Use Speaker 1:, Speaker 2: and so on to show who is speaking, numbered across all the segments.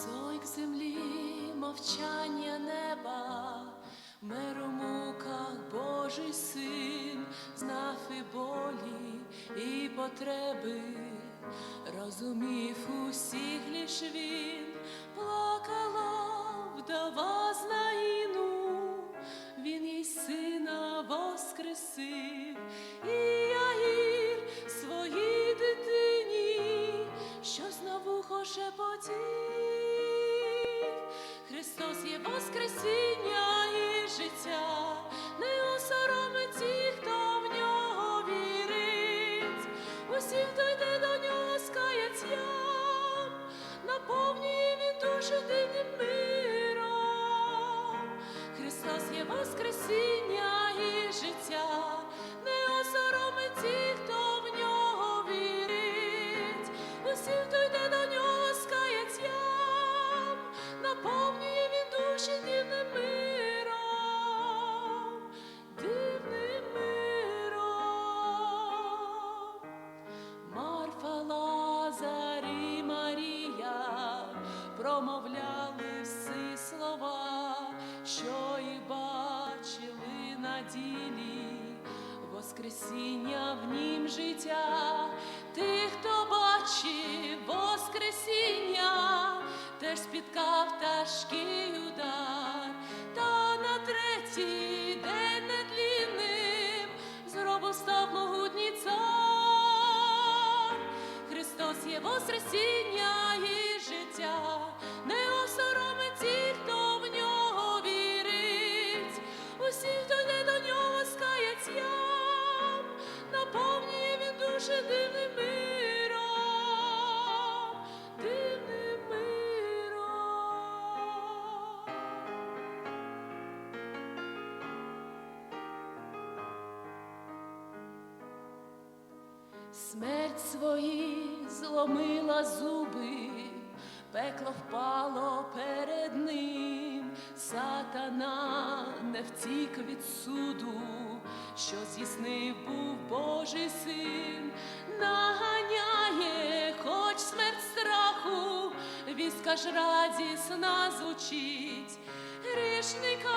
Speaker 1: Зойк землі, мовчання неба, мер у муках Божий син, знав і болі і потреби, розумів усіх лиш він, плакала вдова з Наїну, він їй сина воскресив, і Яїр своїй дитині, що знову шепотів. Христос Воскресіння на Воскресіння в нім життя, тих, хто бачив Воскресіння, теж спіткав тяжкий удар, та на третій день нетлінним зробив став могутній цар. Христос є Воскресіння Смерть свої зломила зуби, пекло впало перед ним, сатана не втік від суду, що здійснив був Божий син, наганяє, хоч смерть страху, віска ж радісна звучить, грішникам,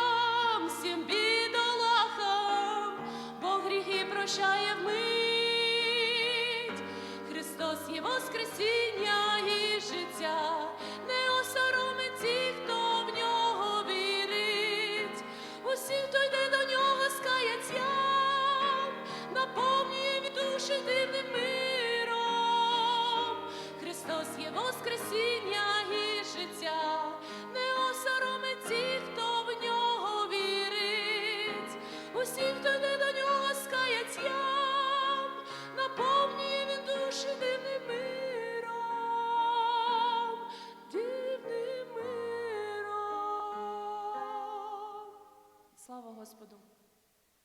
Speaker 1: Господу.